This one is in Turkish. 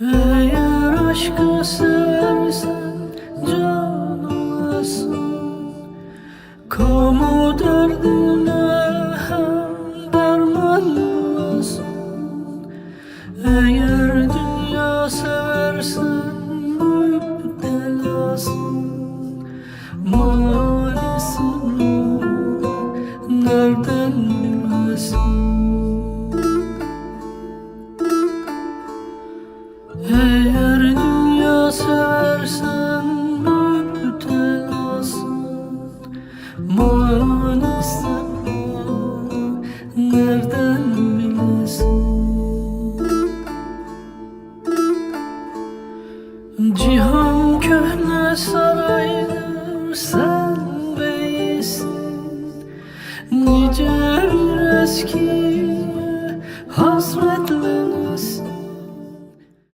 Eğer aşkı seversen can olasın. Kamu derdine hem derman bulasın Eğer dünya seversen müptelasın Manisin nereden bilesin Eğer dünya seversen müptelasın Manisi nereden bilesin? Cihan köhne saraydır sen beysin. Nice eski